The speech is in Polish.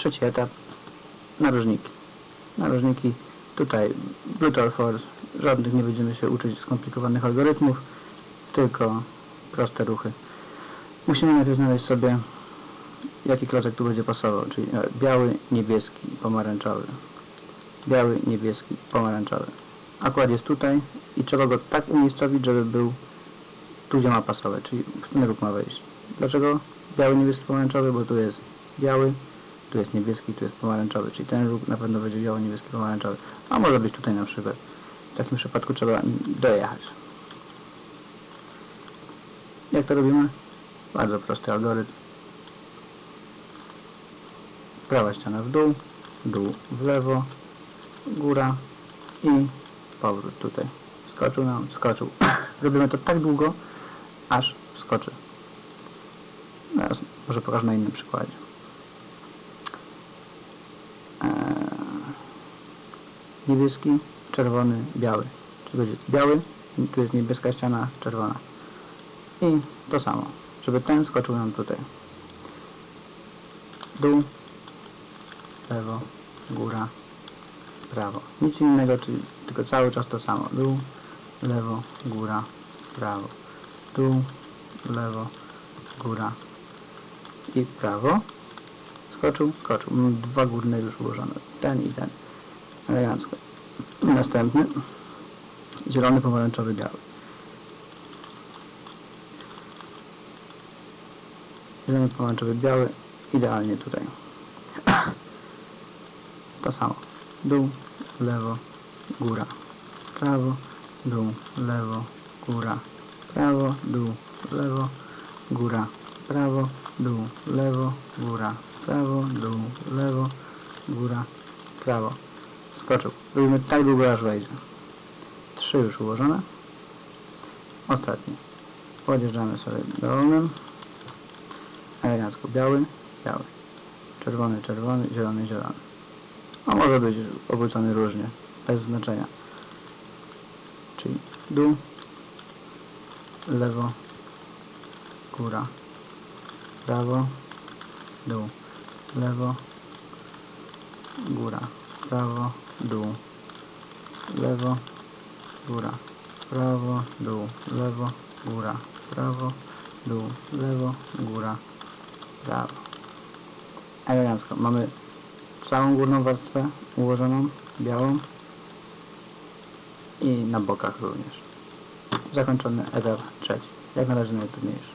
Trzeci etap. Narożniki. Narożniki tutaj Brutal Force. Żadnych nie będziemy się uczyć skomplikowanych algorytmów, tylko proste ruchy. Musimy najpierw znaleźć sobie jaki klocek tu będzie pasował, czyli e, biały, niebieski, pomarańczowy. Biały, niebieski, pomarańczowy. Akurat jest tutaj i trzeba go tak umiejscowić, żeby był tu, gdzie ma pasować, czyli w ten róg ma wejść. Dlaczego biały, niebieski, pomarańczowy? Bo tu jest biały, tu jest niebieski, tu jest pomarańczowy, czyli ten róg na pewno będzie biały, niebieski, pomarańczowy. A może być tutaj na przykład. W takim przypadku trzeba dojechać. Jak to robimy? Bardzo prosty algorytm. Prawa ściana w dół, dół w lewo, góra i powrót tutaj. Skoczył nam, skoczył. Robimy to tak długo, aż wskoczy. Teraz może pokażę na innym przykładzie. Niebieski, czerwony, biały. Czyli będzie biały, tu jest niebieska ściana, czerwona. I to samo, żeby ten skoczył nam tutaj. Dół, lewo, góra, prawo. Nic innego, czyli tylko cały czas to samo. Dół, lewo, góra, prawo. Dół, lewo, góra i prawo. Skoczył, skoczył. Dwa górne już ułożone. Ten i ten. Elegancko. Następny. Zielony, pomarańczowy, biały. Zielony, pomarańczowy, biały. Idealnie tutaj. To samo. Dół, lewo, góra, prawo, dół, lewo, góra, prawo, dół, lewo, góra, prawo, dół, lewo, góra, prawo, dół, lewo, góra, prawo. Skoczył. Robimy tak długo, aż wejdzie. Trzy już ułożone. Ostatni. Podjeżdżamy sobie dolnym. Elegancko biały, biały. Czerwony, czerwony, zielony, zielony. A może być obrócony różnie, bez znaczenia. Czyli dół, lewo, góra, prawo, dół, lewo, góra, prawo, dół, lewo, góra, prawo, dół, lewo, góra, prawo, dół, lewo, góra, prawo. Elegancko. Mamy całą górną warstwę ułożoną, białą i na bokach również. Zakończony etap trzeci. Jak na razie najtrudniejszy.